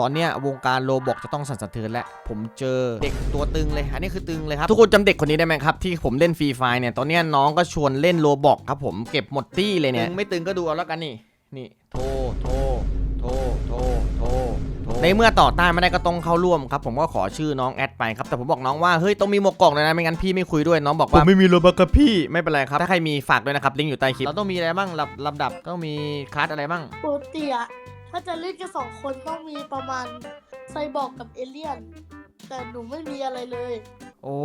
ตอนเนี้ยวงการโลบอกจะต้องสั่นสะเทือนแล้วผมเจอเด็กตัวตึงเลยอันนี้คือตึงเลยครับ ทุกคนจำเด็กคนนี้ได้ไหมครับ ที่ผมเล่นฟรีไฟเนี่ยตอนเนี้ยน้องก็ชวนเล่นโลบอกครับผมเก็บหมดตี้เลยเนี่ยตึงไม่ตึงก็ดูเอาแล้วกันนี่นี่โทรโทรโทรโทรโทรโทรในเมื่อต่อต้านไม่ได้ก็ต้องเข้าร่วมครับผมก็ขอชื่อน้องแอดไปครับแต่ผมบอกน้องว่าเฮ้ยต้องมีหมวกกล่องเลยนะไม่งั้นพี่ไม่คุยด้วยน้องบอกว่าผมไม่มีโลบักกับพี่ไม่เป็นไรครับถ้าใครมีฝากด้วยนะครับลิงก์อยู่ใต้คลิปเราต้องมีอะไรบ้างลำลำดับต้องมีคลาสอะไรบ้างปกติอะ ถ้าจะเล่นกันสองคนต้องมีประมาณไซบอร์กกับเอเลี่ยน แต่หนูไม่มีอะไรเลย โอ้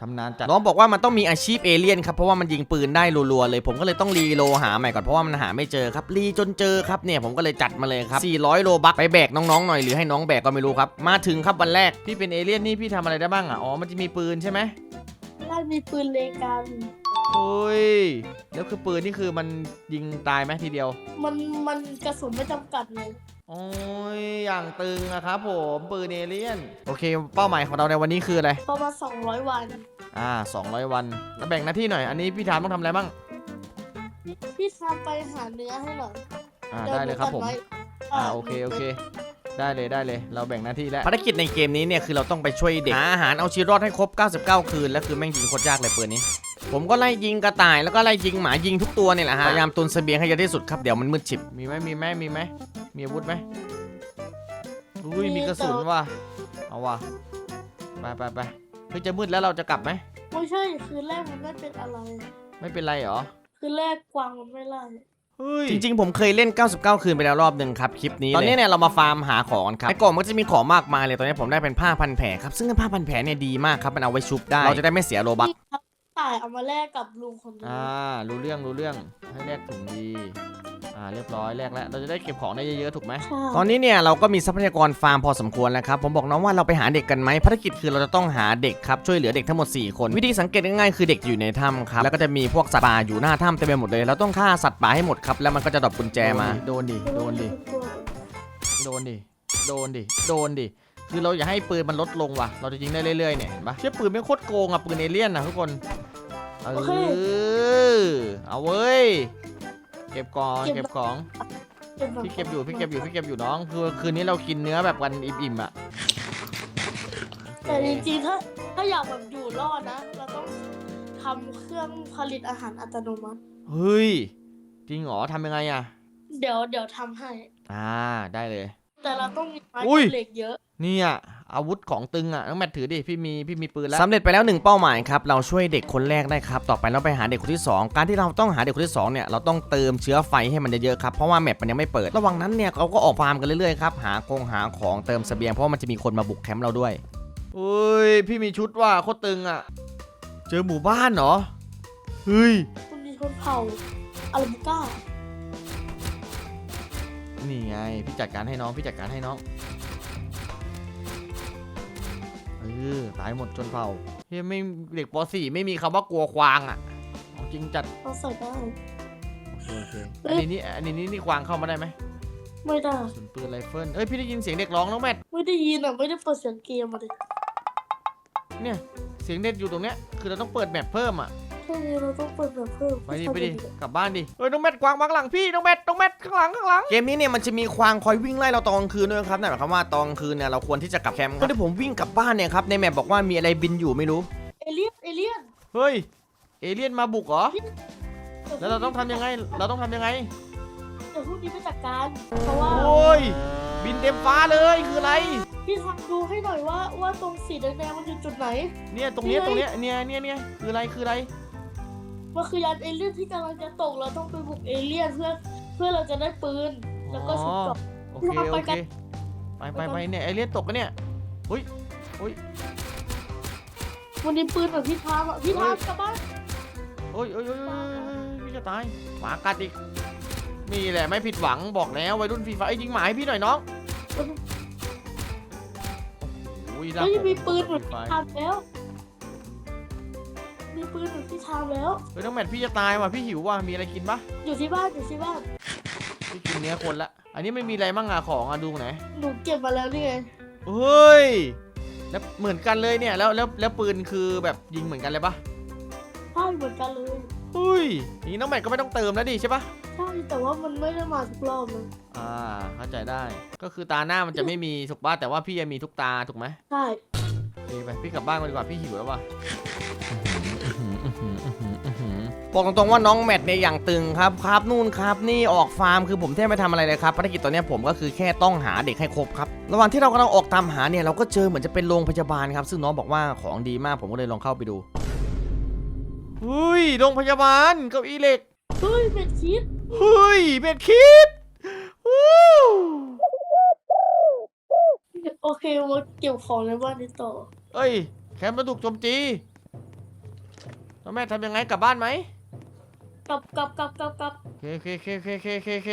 ชำนาญจัดน้องบอกว่ามันต้องมีอาชีพเอเลี่ยนครับเพราะว่ามันยิงปืนได้รัวๆเลย ผมก็เลยต้องรีโลหาใหม่ก่อนเพราะว่ามันหาไม่เจอครับรีจนเจอครับเนี่ยผมก็เลยจัดมาเลยครับ 400 โลบักไปแบกน้องๆหน่อยหรือให้น้องแบกก็ไม่รู้ครับ มาถึงครับวันแรกพี่เป็นเอเลี่ยนนี่พี่ทำอะไรได้บ้างอะอ๋อมันจะมีปืนใช่ไหมได้มีปืนเลกัน โอ้ย แล้วคือปืนนี่คือมันยิงตายไหมทีเดียว มันมันกระสุนไม่จำกัดเลย โอ้ย อย่างตึงอะครับผมปืนเอเลี่ยน โอเค เป้าหมายของเราในวันนี้คืออะไร ประมาณ200 วัน อ่า 200 วัน แล้วแบ่งหน้าที่หน่อย อันนี้พี่ทามต้องทำอะไรบ้าง พี่ทำไปหาเนื้อให้หน่อยอ่าดี๋วได้เลยครับผมหนูตัดไว้อ่า โอเค โอเคได้เลยได้เลย เราแบ่งหน้าที่แล้วภารกิจในเกมนี้เนี่ยคือเราต้องไปช่วยเด็กหาอาหารเอาชีวิตรอดให้ครบ 99 คืน แล้วคือแม่งยิงโคตรยากเลยปืนนี้ ผมก็ไล่ยิงกระต่ายแล้วก็ไล่ยิงหมายิงทุกตัวเนี่ยแหละฮะพยายามตุนเสบียงให้เยอะที่สุดครับเดี๋ยวมันมืดฉิบมีไหมมีไหมมีไหมมีอาวุธไหมอุ้ยมีกระสุนว่ะเอาว่ะไปไปไปเฮ้ยจะมืดแล้วเราจะกลับไหมไม่ใช่คือแรกมันไม่เป็นอะไร ไม่เป็นไรเหรอคือแรกกวางมันไม่ไล่จริงๆ ผมเคยเล่น 99 คืนไปแล้วรอบหนึ่งครับคลิปนี้ ตอนนี้เนี่ยเรามาฟาร์มหาของกันครับในกล่องมันก็จะมีของมากมายเลย ตอนนี้ผมได้เป็นผ้าพันแผลครับ ซึ่งผ้าพันแผลเนี่ยดีมากครับ มันเอาไว้ชุบได้ เราจะได้ไม่เสียโลบักพี่ครับ ต่ายเอามาแลกกับลุงคนนี้อ่า รู้เรื่องรู้เรื่องให้แลกถุงดี อ่า เรียบร้อยแลกแล้ว เราจะได้เก็บของได้เยอะๆ ถูกไหมใช่ตอนนี้เนี่ยเราก็มีทรัพยากรฟาร์มพอสมควรแล้วครับ ผมบอกน้องว่าเราไปหาเด็กกันไหมภารกิจคือเราจะต้องหาเด็กครับช่วยเหลือเด็กทั้งหมด 4 คน วิธีสังเกตง่ายๆคือเด็กจะอยู่ในถ้ำครับแล้วก็จะมีพวกสัตว์ป่าอยู่หน้าถ้ำเต็มไปหมดเลยเราต้องฆ่าสัตว์ป่าให้หมดครับแล้วมันก็จะดรอปกุญแจมาโดนดิโดนดิโดนดิโดนดิโดนดิคือเราอย่าให้ปืนมันลดลงว่ะ เราจะยิงได้เรื่อยๆเนี่ยเห็นปะเชื่อปืนไม่งโคตรโกงอะปืนเอเลี่ยนนะทุกคน เออเอาเว้ย เก็บก่อนเก็บของ พี่เก็บอยู่ พี่เก็บอยู่ พี่เก็บอยู่น้อง คือคืนนี้เรากินเนื้อแบบวันอิ่มๆอะแต่จริงๆถ้าถ้าอยากแบบอยู่รอดนะ เราต้องทำเครื่องผลิตอาหารอัตโนมัติ เฮ้ย จริงเหรอทำยังไงอะ เดี๋ยวเดี๋ยวทำให้ อ่า ได้เลย แต่เราต้องมีไม้อุ้ย กับเหล็กเยอะ เนี่ย อาวุธของตึงอะน้องแมทถือดิพี่มีพี่มีปืนแล้วสำเร็จไปแล้วหนึ่งเป้าหมายครับเราช่วยเด็กคนแรกได้ครับต่อไปเราไปหาเด็กคนที่สองการที่เราต้องหาเด็กคนที่สองเนี่ยเราต้องเติมเชื้อไฟให้มันเยอะๆครับเพราะว่าแมปมันยังไม่เปิดระหว่างนั้นเนี่ยเราก็ออกฟาร์มกันเรื่อยๆครับหาคงหาของเติมเสบียงเพราะว่ามันจะมีคนมาบุกแคมป์เราด้วยอุ้ยพี่มีชุดว่าโคตรตึงอะ เจอหมู่บ้านเหรอเฮ้ยคุณมีคนเผาอาราบิก้านี่ไงพี่จัดการให้น้องพี่จัดการให้น้องเออตายหมดจนเผ่าเฮ้ยไม่เด็กป .4 ไม่มีคำว่ากลัวควางอะเอาจริงจัดเราใส่ได้ โอเคโอเคเอ้อันยนี้นี่อันนี้นี่นี่ควางเข้ามาได้ไหมไม่ได้ส่วนปืนไรเฟิลเอ้ยพี่ได้ยินเสียงเด็กร้องน้องแมทไม่ได้ยินอะ ไม่ได้เปิดเสียงเกมมาดิเนี่ยเสียงเด็กอยู่ตรงเนี้ยคือเราต้องเปิดแมปเพิ่มอะ ใช่เราต้องเปิดแบบเพิ่มไปดิไปดิกลับบ้านดิเฮ้ยน้องแมทกวางมาข้างหลังพี่น้องแมทน้องแมทข้างหลังข้างหลังเกมนี้เนี่ยมันจะมีควางคอยวิ่งไล่เราตอนกลางคืนด้วยครับนั่นหมายความว่าตอนกลางคืนเนี่ยเราควรที่จะกลับแคมป์ก็ที่ผมวิ่งกลับบ้านเนี่ยครับในแมปบอกว่ามีอะไรบินอยู่ไม่รู้เอเลี่ยนเอเลี่ยนเฮ้ยเอเลี่ยนมาบุกเหรอดี๋ยแล้วเราต้องทำยังไงเราต้องทำยังไงเดี๋ยวพรุ่งนี้ไปจัดการเพราะว่าโอ้ยบินเต็มฟ้าเลยคืออะไรพี่ทำดูให้หน่อยว่าว่าตรงสีแดงๆมันอยู่จุดไหนเนี่ยตรงเนี้ยตรงเนี้ยเนี่ยเนี่ยเนี่ยคืออะไรคืออะไร มันคือยานเอเลี่ยนที่กำลังจะตกเราต้องไปบุกเอเลี่ยนเพื่อเพื่อเราจะได้ปืนแล้วก็ชุดเกราะ โอเคเราโอไปเคกันไปไปไปเนี่ยเอเลี่ยนตกกันเนี่ยอุ้ยอุ้ยวันนี้ปืนแบบพี่ทามอะพี่ทามกลับบ้านโอ้ยโอ้ยโอ้ยโอ้ยพี่จะตายหมากัดอีกนี่แหละไม่ผิดหวังบอกแล้ววัยรุ่นฟรีไฟร์เอ้ยยิงหมาให้พี่หน่อยน้องโอ้ยน่าเฮ้ยกลัวมีปืนเหมือนฟรีพี่ไฟร์ทามแล้ว มีปืนเหมือนพี่ทามแล้ว เฮ้ยน้องแมทพี่จะตายว่ะพี่หิวว่ะมีอะไรกินปะอยู่ที่บ้านอยู่ที่บ้านพี่กินเนื้อคนละอันนี้ไม่มีอะไรมั่งอะของอะดูไหนหนูเก็บมาแล้วนี่ไงเฮ้ยแล้วเหมือนกันเลยเนี่ยแล้วแล้วแล้วปืนคือแบบยิงเหมือนกันเลยปะใช่เหมือนกันเลยเฮ้ยอย่างนี้น้องแมทก็ไม่ต้องเติมแล้วดิใช่ปะใใช่แต่ว่ามันไม่ได้มาทุกรอบนะอ่าเข้าใจได้ ก็คือตาหน้ามันจะไม่มีถูกป่ะแต่ว่าพี่ยังมีทุกตาถูกไหมใช่ ดีไปพี่กลับบ้านกันดีกว่าพี่หิวแล้วว่ะ บอกตรงๆว่าน้องแมทเนี่ยอย่างตึงครับครับนู่นครับนี่ออกฟาร์มคือผมแทบไม่ทำอะไรเลยครับภารกิจตอนเนี้ยผมก็คือแค่ต้องหาเด็กให้ครบครับระหว่างที่เรากำลังออกตามหาเนี่ยเราก็เจอเหมือนจะเป็นโรงพยาบาลครับ ซึ่งน้องบอกว่าของดีมากผมก็เลยลองเข้าไปดูเฮ้ยโรงพยาบาลเก้าอี้เหล็กเฮ้ยเป็นคิดเฮ้ยเบ็ดคิดวู้โอเคมาเก็บของในบ้านนี้ต่อเอ้ยแคมป์ระดุกโจมตีแล้วแม่ทำยังไงกลับบ้านไหม กลับกลับกลับกลับกลับโอเคโอเคโอเคโอเคโอเคโอเค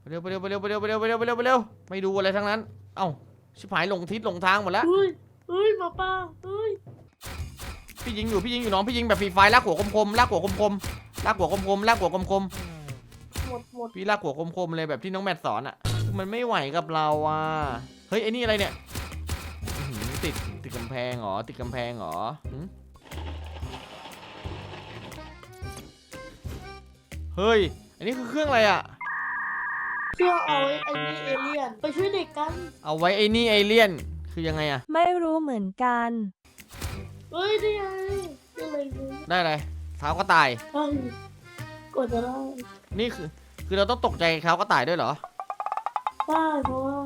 ไปเร็วไปเร็วไปเร็วไปเร็วไปเร็วไปเร็วไปเร็วไปเร็วไม่ดูอะไรทั้งนั้น เอ้าชิบหายหลงทิศหลงทางหมดแล้ว เฮ้ยเฮ้ยหมาป้าเฮ้ยพี่ยิงอยู่พี่ยิงอยู่น้องพี่ยิงแบบฟรีไฟลากหัวคมๆลากหัวคมๆลากหัวคมๆลากหัวคมหมดหมดๆพี่ลากหัวคมๆเลยแบบที่น้องแมทสอนอะ มันไม่ไหวกับเราอะเฮ้ยไอ้นี่อะไรเนี่ยอื้อหือติดติดกำแพงเหรอติดกำแพงเหรอหึ เฮ้ย อันนี้คือเครื่องอะไรอะเพื่อเอาไอ้ไอ้นี่เอเลี่ยน ไปช่วยเด็กกัน เอาไว้ไอ้นี่ไอเลี่ยน คือยังไงอะไม่รู้เหมือนกัน เฮ้ยได้ไงได้เลยดูได้อะไรเท้าก็ตายได้กดจะได้นี่คือ คือเราต้องตกใจเท้าก็ตายด้วยเหรอ ได้เพราะว่า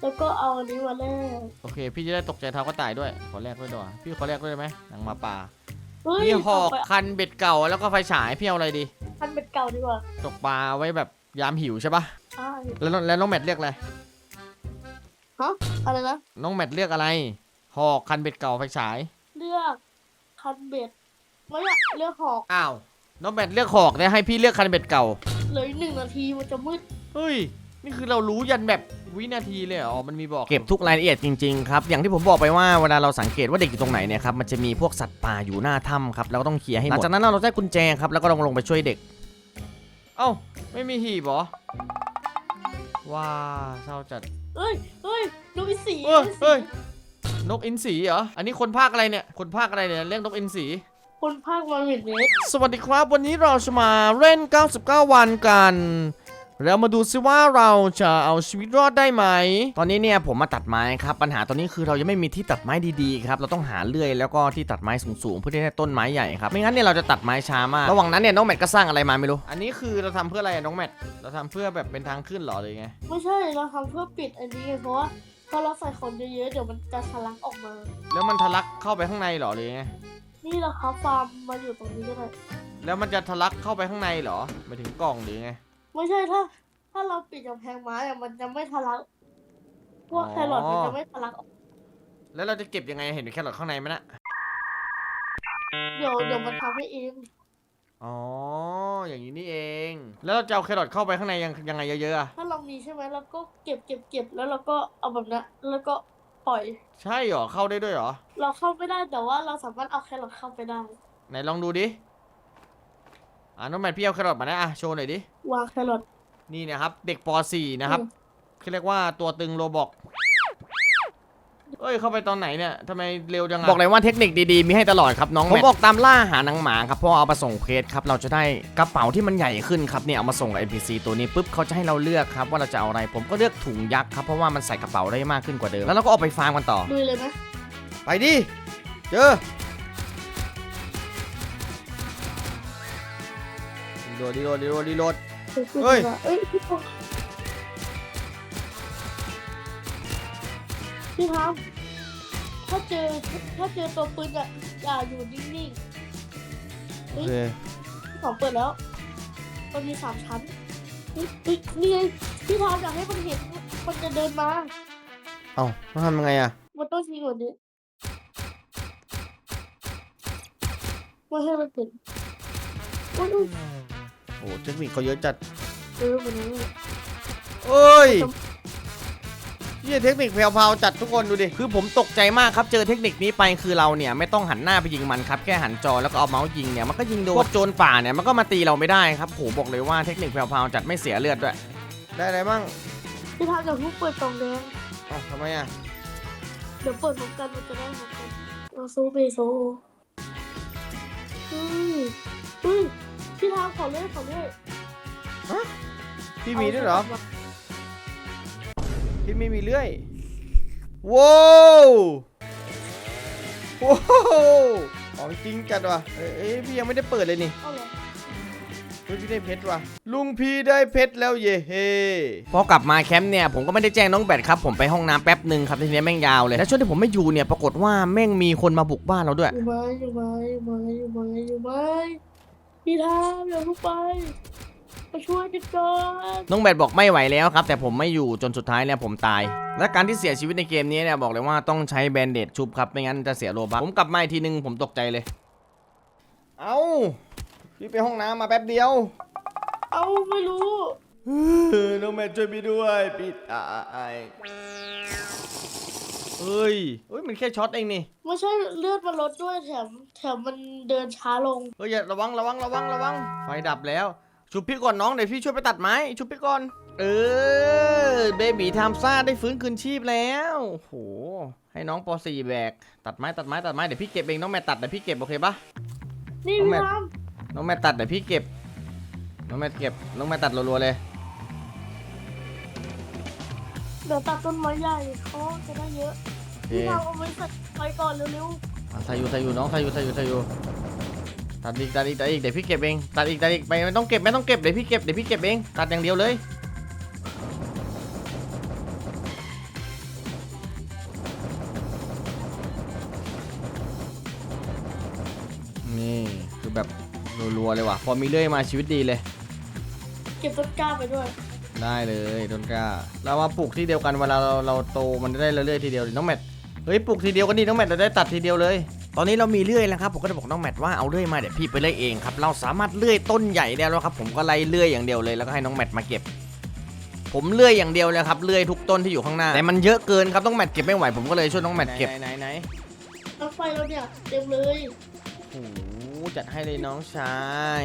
แล้วก็เอาอันนี้มาแลกโอเค พี่จะได้ตกใจเท้าก็ตายด้วย ขอแลกด้วยดีกว่าพี่ขอแลกด้วยได้ไหมหนังหมาป่าเฮ้ยพี่หอกเาไปคันเบ็ดเก่าแล้วก็ไฟฉายพี่เอาอะไรดี พันเป็นเก่าดีกว่าตกปลาไว้แบบยามหิวใช่ปะใช่แล้วน้องแล้วน้องแมทเรียกอะไร ฮะอะไรนะน้องแมทเรียกอะไร หอกคันเบ็ดเก่าไฟฉาย เลือกคันเบ็ดไม่อยากเลือกหอกอ้าว น้องแมทเลือกหอกเนี่ยให้พี่เลือกคันเบ็ดเก่า เหลืออีกหนึ่งนาทีมันจะมืดเฮ้ย นี่คือเรารู้ยันแบบ วินาทีเลยเหรอมันมีบอกเก็บทุกรายละเอียดจริงๆครับอย่างที่ผมบอกไปว่าเวลาเราสังเกตว่าเด็กอยู่ตรงไหนเนี่ยครับมันจะมีพวกสัตว์ป่าอยู่หน้าถ้ำครับแล้วก็ต้องเคลียร์ให้หมดหลังจากนั้นเราได้กุญแจครับแล้วก็ลงลงไปช่วยเด็ก เอ้าไม่มีหีบเหรอว้าเศร้าจัดเฮ้ยเฮ้ยดูมีสีเอ้ยมีสีเฮ้ยนกอินทรีเหรออันนี้คนภาคอะไรเนี่ยคนภาคอะไรเนี่ยเรียกนกอินทรีคนภาคมาเห็นเน็ตสวัสดีครับ วันนี้เราจะมาเล่น 99 วันกัน แล้วมาดูซิว่าเราจะเอาชีวิตรอดได้ไหม ตอนนี้เนี่ยผมมาตัดไม้ครับ ปัญหาตอนนี้คือเรายังไม่มีที่ตัดไม้ดีๆครับ เราต้องหาเลื่อยแล้วก็ที่ตัดไม้สูงๆเพื่อที่จะได้ต้นไม้ใหญ่ครับ ไม่งั้นเนี่ยเราจะตัดไม้ช้ามาก ระหว่างนั้นเนี่ยน้องแมทก็สร้างอะไรมาไม่รู้ อันนี้คือเราทำเพื่ออะไรอะน้องแมท เราทำเพื่อแบบเป็นทางขึ้นเหรอหรือไง ไม่ใช่ เราทำเพื่อปิดอันนี้ไงเพราะว่าพอเราใส่ของเยอะๆเดี๋ยวมันจะทะลักออกมา แล้วมันทะลักเข้าไปข้างในเหรอหรือไง นี่เราครับฟาร์มมาอยู่ตรงนี้ก็ได้แล้วมันจะทะลักเข้าไปข้างในเหรอหมายถึงกล่องหรือไง ไม่ใช่ถ้า ถ้าเราปิดกำแพงไม้อะมันจะไม่ทะลัก พวกอ๋อแครอทมันจะไม่ทะลักออกแล้วเราจะเก็บยังไงเห็นแค่หลอดข้างในไหมนะเดี๋ยวเดี๋ยวมันทำให้เองอ๋อ อย่างนี้นี่เอง แล้วเราจะเอาแครอทเข้าไปข้างในยังยังไงเยอะๆอะถ้าเรามีใช่ไหมเราก็เก็บเก็บเก็บแล้วเราก็เอาแบบนั้นแล้วก็ปล่อย ใช่เหรอเข้าได้ด้วยเหรอ เราเข้าไม่ได้แต่ว่าเราสามารถเอาแครอทเข้าไปได้ ไหนลองดูดิ อ่าน้องแมทพี่เอาแครอทมานะอะโชว์หน่อยดิ วางแครอท นี่นะครับ เด็กป .4 นะครับอืม เขาเรียกว่าตัวตึงโรบอกเอ้ยเข้าไปตอนไหนเนี่ยทำไมเร็วจังอะบอกเลยว่าเทคนิคดีๆ มีให้ตลอดครับน้องผมบอกตามล่าหาหนังหมาครับเพราะเอามาส่งเควสครับเราจะได้กระเป๋าที่มันใหญ่ขึ้นครับเนี่ยเอามาส่งกับ NPC ตัวนี้ปุ๊บเขาจะให้เราเลือกครับว่าเราจะเอาอะไรผมก็เลือกถุงยักษ์ครับเพราะว่ามันใส่กระเป๋าได้มากขึ้นกว่าเดิมแล้วเราก็ออกไปฟาร์มกันต่อ ดูเลยไหมไปดิ เจอ โหลดรีโหลดรีโหลดรีโหลด เฮ้ย เอ้ยพี่ทำพี่ทำถ้าเจอถ้าเจอตัวปืนอะอย่าอยู่นิ่งๆโอเฮ้ยเคสองเปิดแล้ว มันมีสามชั้นเฮ้ยเฮ้ยนี่ไงพี่ทำอยากให้มันเห็นมันจะเดินมา เอ้าต้องทำยังไงอะมันต้องชิงกว่านี้ไม่ให้มันเห็นอุ้ยอุ้ย โอ้เทคนิคเขาเยอะจัดเออมันนี้เอ้ยนี่เทคนิคแพรวๆจัดทุกคนดูดิ คือผมตกใจมากครับ เจอเทคนิคนี้ไปคือเราเนี่ยไม่ต้องหันหน้าไปยิงมันครับ แค่หันจอแล้วก็เอาเมาส์ยิงเนี่ยมันก็ยิงโดนพวกโจรป่าเนี่ยมันก็มาตีเราไม่ได้ครับโหบอกเลยว่าเทคนิคแพรวๆจัดไม่เสียเลือดด้วย ได้อะไรบ้างพี่ทำอยากเพิ่งเปิดกล่องแดงอ๋อทำไมอะเดี๋ยวเปิดพร้อมกันมันจะได้พร้อมกันเราซูเบโซเฮ้ยเฮ้ย พี่ทามขอเล่นขอเล่นฮะพี่มีด้วยเหรอ พี่ไม่มีเลื่อยว้าวว้าวของจริงจัดว่ะเอ้ยเอ้ยพี่ยังไม่ได้เปิดเลยนี่เอาเหรอเฮ้ยพี่ได้เพชรว่ะลุงพี่ได้เพชรแล้วเย่เฮ พอกลับมาแคมป์เนี่ยผมก็ไม่ได้แจ้งน้องแบทครับ ผมไปห้องน้ำแป๊บหนึ่งครับทีนี้แม่งยาวเลย แล้วช่วงที่ผมไม่อยู่เนี่ยปรากฏว่าแม่งมีคนมาบุกบ้านเราด้วย อยู่ไหมอยู่ไหมอยู่ไหมอยู่ไหมอยู่ไหม พี่ทามอย่าลุกไปมาช่วยกันก่อนน้องแบทบอกไม่ไหวแล้วครับ แต่ผมไม่อยู่จนสุดท้ายเนี่ยผมตาย และการที่เสียชีวิตในเกมนี้เนี่ยบอกเลยว่าต้องใช้แบนเดดชุบครับไม่งั้นจะเสียโลบัคผมกลับมาอีกทีนึงผมตกใจเลย เอ้าพี่ไปห้องน้ำมาแป๊บเดียว เอาไม่รู้น้องแมทช่วยพี่ด้วยปิดตาย เฮ้ยเฮ้ยมันแค่ช็อตเองนี่ไม่ใช่เลือดมันลดด้วยแถมแถมมันเดินช้าลง เฮ้ยอย่าระวังระวังระวังระวังไฟดับแล้วชุบพี่ก่อนน้องเดี๋ยวพี่ช่วยไปตัดไม้ชุบพี่ก่อน เออเบบีทามซ่าได้ฟื้นคืนชีพแล้วโอ้โหให้น้องป .4 แบกตัดไม้ตัดไม้ตัดไม้เดี๋ยวพี่เก็บเองน้องแมทตัดเดี๋ยวพี่เก็บโอเคปะนี่น้องพี่แมททามน้องแมทตัดเดี๋ยวพี่เก็บน้องแมทเก็บน้องแมทตัดรัวๆเลย เดี๋ยวตัดต้นไม้ใหญ่เขาจะได้เยอะโอเคพี่ทามเอาไว้ใส่ไปก่อนเร็วอะใส่อยู่ใส่อยู่น้องใส่อยู่ใส่อยู่ใส่อยู่ตัดอีกตัดอีกตัดอีกเดี๋ยวพี่เก็บเองตัดอีกตัดอีกไปไม่ต้องเก็บไม่ต้องเก็บเดี๋ยวพี่เก็บเดี๋ยวพี่เก็บเองตัดอย่างเดียวเลยนี่คือแบบรัวๆเลยว่ะพอมีเลื่อยมาชีวิตดีเลย ๆเก็บต้นกล้าไปด้วย ได้เลยต้นกล้า เรามาปลูกที่เดียวกันเวลาเราเราโตมันจะได้เรื่อยๆทีเดียวดิน้องแมทเฮ้ยปลูกทีเดียวกันดิน้องแมทเราได้ตัดทีเดียวเลย ตอนนี้เรามีเลื่อยแล้วครับผมก็จะบอกน้องแมทว่าเอาเลื่อยมาเดี๋ยวพี่ไปเลื่อยเองครับเราสามารถเลื่อยต้นใหญ่ได้แล้วครับผมก็ไล่เลื่อยอย่างเดียวเลยแล้วก็ให้น้องแมทมาเก็บ ผมเลื่อยอย่างเดียวเลยครับเลื่อยทุกต้นที่อยู่ข้างหน้าแต่มันเยอะเกินครับน้องแมทเก็บไม่ไหวผมก็เลยช่วยน้องแมทเก็บไหนไหนรถไฟเราเนี่ยเต็มเลยโอ้โหจัดให้เลยน้องชาย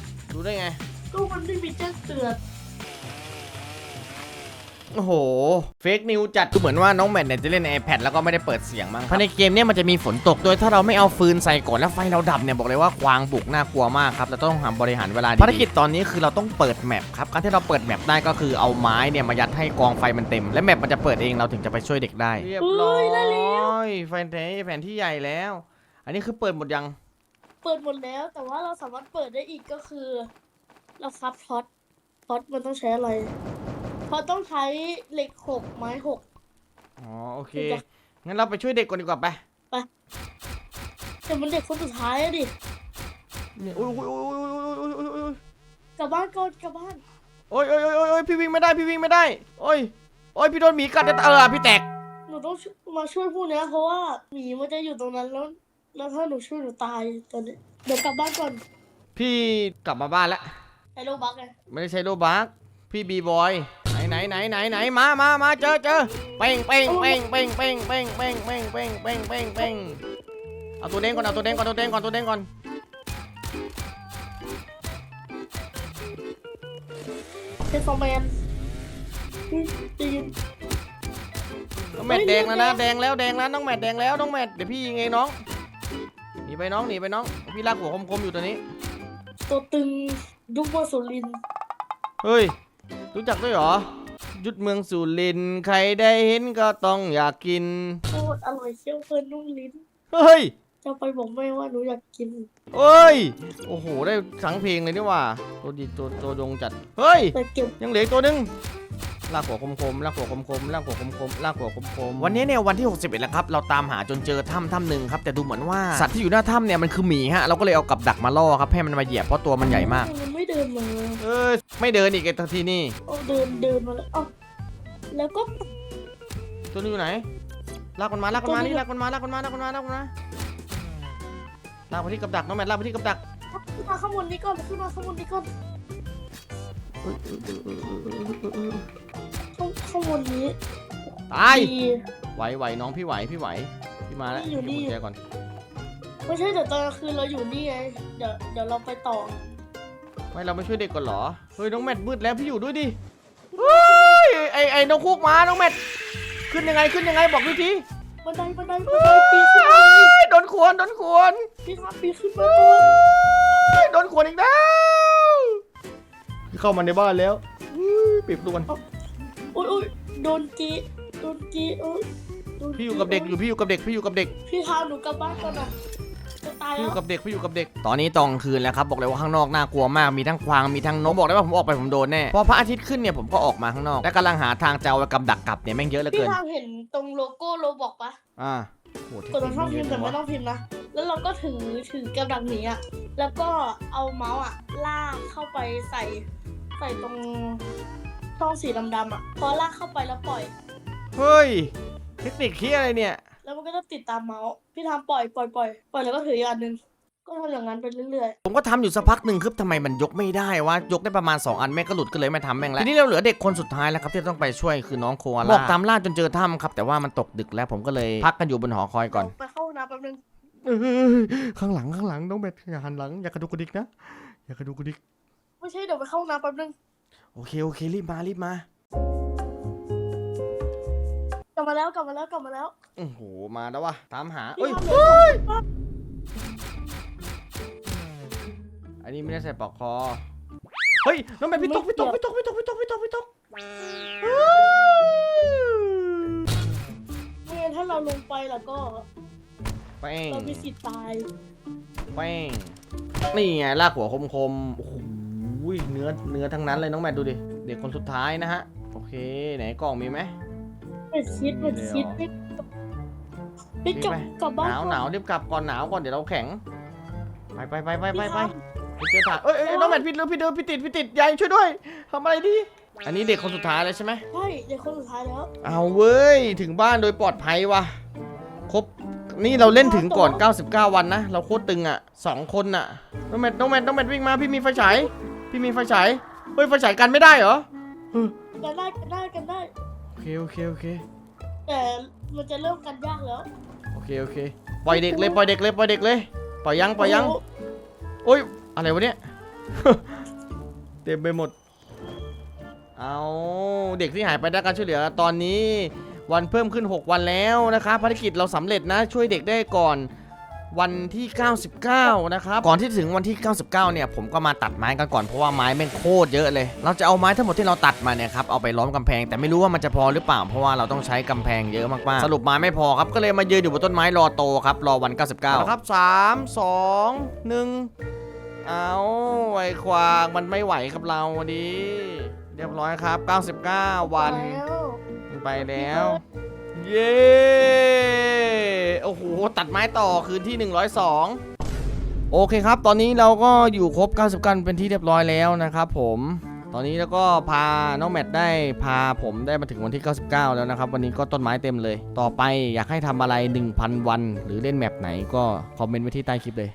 รู้ได้ไง ก็มันไม่มีแจ้งเตือนโอ้โห เฟกนิวจัดคือเหมือนว่าน้องแมทเนี่ยจะเล่นใน iPad แล้วก็ไม่ได้เปิดเสียงมั้งภายในเกมเนี่ยมันจะมีฝนตกโดยถ้าเราไม่เอาฟืนใส่ก่อนแล้วไฟเราดับเนี่ยบอกเลยว่าควางบุกน่ากลัวมากครับเราต้องหาบริหารเวลาดีภารกิจตอนนี้คือเราต้องเปิดแมปครับการที่เราเปิดแมปได้ก็คือเอาไม้เนี่ยมายัดให้กองไฟมันเต็ม และแมปมันจะเปิดเองเราถึงจะไปช่วยเด็กได้ เรียบร้อยไฟแผนแผนที่ใหญ่แล้ว อันนี้คือเปิดหมดยัง เปิดหมดแล้ว แต่ว่าเราสามารถเปิดได้อีกก็คือ เราคับท็อตท็อตมันต้องใช้อะไรเพราะต้องใช้เหล็กหกไม้หกอ๋อโอเคถูกปะงั้นเราไปช่วยเด็กก่อนดีกว่าไปแต่มันเด็กคนสุดท้ายอะดินี่อุ้ยอุ้ยอุ้ยอุ้ยอุ้ยอุ้ยอุ้ยกลับบ้านก่อนกลับบ้านโอ้ยโอ้ยโอ้ยโอ้ยโอ้ยพี่วิ่งไม่ได้พี่วิ่งไม่ได้โอ้ยโอ้ยพี่โดนหมีกัดเออพี่แตกหนูต้องช่วยมาช่วยพวกเนี้ยเพราะว่าหมีมันจะอยู่ตรงนั้นแล้ว แล้วถ้าหนูช่วยหนูตายตอนนี้เดี๋ยวกลับบ้านก่อนพี่กลับมาบ้านแล้ว ไอ้โลบักไงไม่ได้ใช้โลบักพี่บีบอยไหนไหนไหนไหนไหนมามามาเจอเจอเป้งเป้งเป้งเป้งเป้งเป้งเป้งเป้งเป้งเป้งเป้งเป้งเอาตัวเด้งก่อนเอาตัวเด้งก่อนตัวเด้งก่อนตัวเด้งก่อนเป็นฟอร์แมนอืมได้ยินน้องแมทแดงแล้วนะแดงแล้วแดงแล้วน้องแมทแดงแล้วน้องแมทเดี๋ยวพี่ยิงเองน้องห นีไปน้องหนีไปน้อง พี่ลากหัวคมๆอยู่ตัวนี้ ตัวตึงยุคมาสุรินทร์เฮ้ย รู้จักด้วยเหรอ ยุดเมืองสุรินทร์ใครได้เห็นก็ต้องอยากกิน โคตรอร่อยเชี่ยวเพลินนุ่มลิ้น เฮ้ยจะไปบอกแม่ว่าหนูอยากกิน เฮ้ย โอ้โห ได้ทั้งเพลงเลยนี่หว่า ตัวดีตัวตัวดงจัด เฮ้ย แต่เก็บยังเหลืออกตัวหนึง ลากหัวคมๆลากหัวคมๆลากหัวคมๆลากหัวคมๆวันนี้เนี่ยวันที่ 61 แล้วครับ เราตามหาจนเจอถ้ำถ้ำหนึ่งครับแต่ดูเหมือนว่าสัตว์ที่อยู่หน้าถ้ำเนี่ยมันคือหมีฮะเราก็เลยเอากับดักมาล่อครับให้มันมาเหยียบเพราะตัวมันใหญ่มาก มันไม่เดินมาเออไม่เดินอีกไอ้ทีนี่เอาเดินเดินมาแล้วเอ้าแล้วก็ตัวนี้อยู่ไหนลากมันมาลากมันมาตัวนี้นี่ลากมันมาลากมันมาลากมันมาลากมันมาลากไปที่กับดักน้องแมทลากไปที่กับดักขึ้นมาข้างบนนี้ก่อนขึ้นมาข้างบนนี้ก่อน ข้างข้างบนนี้ตาย ดี ไหวไหวน้องพี่ไหวพี่ไหว พี่มาแล้วนี่อยู่เก็บนี่กุญแจก่อน ไม่ใช่เดี๋ยวตอนกลางคืนเราอยู่นี่ไง เดี๋ยวเดี๋ยวเราไปต่อ ไม่เราไม่ช่วยเด็กก่อนเหรอ เฮ้ยน้องแมทมืดแล้วพี่อยู่ด้วยดิ เฮ้ยไอไอน้องคุกมาน้องแมทขึ้นยังไงขึ้นยังไงบอกพี่ทีบันไดบันไดบันไดปีนขึ้นมา้ยโดนขวนโดนขวนพี่ทำปีนขึ้นมาก่อนเฮ้ยโดนขวนอีกแล้ว เข้ามาในบ้านแล้วอื้อปิดประตูกันอุ้ยอุ้ยโดนกีโดนกีโอ้ยโดนพี่อยู่กับเด็กอยู่พี่อยู่กับเด็กพี่อยู่กับเด็กพี่พาหนูกลับบ้านก่อนนะจะตายพี่อแล้วยู่กับเด็กพี่อยู่กับเด็ก ตอนนี้ตอนกลางคืนแล้วครับบอกเลยว่าข้างนอกน่ากลัวมากมีทั้งควางมีทั้งนกบอกเลยว่าผมออกไปผมโดนแน่พอพระอาทิตย์ขึ้นเนี่ยผมก็ออกมาข้างนอกและกำลังหาทางจะเอาไว้กับดักกลับเนี่ยแม่งเยอะเหลือพี่เกินทางเห็นตรงโลโก้โลบอกปะอ่า โหเทคกดตรงช่องนิพิคมพ์แต่นี้ไม่วะต้องพิมพ์นะ แล้วเราก็ถือถือกระดังหนีอะแล้วก็เอาเมาส์อะลากเข้าไปใส่ใส่ตรงช่องสีดำๆอะพอลากเข้าไปแล้วปล่อย เฮ้ย เทคนิคเฮียอะไรเนี่ย แล้วมันก็จะติดตามเมาส์ พี่ทำปล่อยปล่อยปล่อยปล่อยแล้วก็ถืออีกอันหนึง ก็ทำอย่างนั้นไปเรื่อยผมก็ทำอยู่สักพักหนึ่งครับทำไมมันยกไม่ได้วะยกได้ประมาณ 2 อันแม่งก็หลุดก็เลยไม่ทำแม่งแล้วทีนี้เราเหลือเด็กคนสุดท้ายแล้วครับที่ต้องไปช่วยคือน้องโคอาล่าบอกตามล่าจนเจอถ้ำครับแต่ว่ามันตกดึกแล้วผมก็เลยพักกันอยู่บนหอคอยๆก่อนไปเข้าห้องน้ำแป๊บนึงเอ้ยข้างหลังข้างหลังน้องเบ็ดอย่าหันหลังอย่ากระดุกกระดิกนะอย่ากระดุกกระดิกไม่ใช่เดี๋ยวไปเข้าห้องน้ำแป๊บนึงโอเคโอเครีบมารีบมากลับมาแล้วกลับมาแล้วกลับมาแล้วโอ้โหมาแล้ววะตามหาพี่เอ้ยทำเลย นนี้ไม่ได้ใส่ปลอกคอ เฮ้ย น้องเบ็ดพี่ตกพี่ตกพี่ตกพี่ตกพี่ตกพี่ตกพี่ตกไม่งั้นถ้าเราลงไปแล้วก็แป้งเรามีสิทธิ์ตายแป้งนี่ไงลากหัวคมคมๆโอ้โหเนื้อเนื้อทั้งนั้นเลยน้องแมทดูดิ เด็กคนสุดท้ายนะฮะ โอเค ไหนกล่องมีไหมเป็นชิดเป็นชิดไม่ไม่กลับมีไหมกลับบ้านหนาวก่อหนาวรีบกลับก่อนหนาวก่อนเดี๋ยวเราแข็ง ไปไปไปไปไปไป พี่ไปเจอถ่านเอ้ยเอ้ยน้องแมทพี่เลือพี่เดินพี่ติดพี่ติดยายช่วยด้วยทำอะไรดี อันนี้เด็กคนสุดท้ายเลยใช่ไหมใช่เด็กคนสุดท้ายแล้ว เอาเว้ยถึงบ้านโดยปลอดภัยวะครบนี่เราเล่นถึงก่อน 99 วันนะ เราโคตรตึงอะสองคนอะน้องแมทน้องแมทน้องแมทวิ่งมาพี่มีไฟฉายพี่มีไฟฉายเฮ้ยไฟฉายกันไม่ได้เหรอเออกันได้กันได้กันได้โอเคโอเคโอเคแต่มันจะเริ่มกันยากแล้วโอเคโอเคปล่อยเด็กเลยปล่อยเด็กเลยปล่อยเด็กเลยปล่อยยังปล่อยยัง โอ้ย อะไรวะเนี่ย เต็มไปหมด เอาเด็กที่หายไปได้การช่วยเหลือตอนนี้วันเพิ่มขึ้น 6 วันแล้วนะครับภารกิจเราสำเร็จนะช่วยเด็กได้ก่อน วันที่ 99 นะครับ ก่อนที่จะถึงวันที่ 99 เนี่ย ผมก็มาตัดไม้กันก่อนเพราะว่าไม้แม่งโคตรเยอะเลย เราจะเอาไม้ทั้งหมดที่เราตัดมาเนี่ยครับ เอาไปล้อมกำแพง แต่ไม่รู้ว่ามันจะพอหรือเปล่า เพราะว่าเราต้องใช้กำแพงเยอะมากๆ สรุปไม้ไม่พอครับ ก็เลยมายืนอยู่บนต้นไม้รอโตครับ รอวัน 99 ครับ 3 2 1 เอาไอ้ควางมันไม่ไหวกับเราดิเรียบร้อยครับ 99 วันแล้วไปแล้ว เย้ โอ้โห ตัดไม้ต่อคืนที่ 102 โอเคครับ ตอนนี้เราก็อยู่ครบ 90 กันเป็นที่เรียบร้อยแล้วนะครับผม ตอนนี้แล้วก็พา น้องแมทได้พาผมได้มาถึงวันที่ 99 แล้วนะครับ วันนี้ก็ต้นไม้เต็มเลย ต่อไปอยากให้ทำอะไร 1,000 วัน หรือเล่นแมปไหนก็คอมเมนต์ไว้ที่ใต้คลิปเลย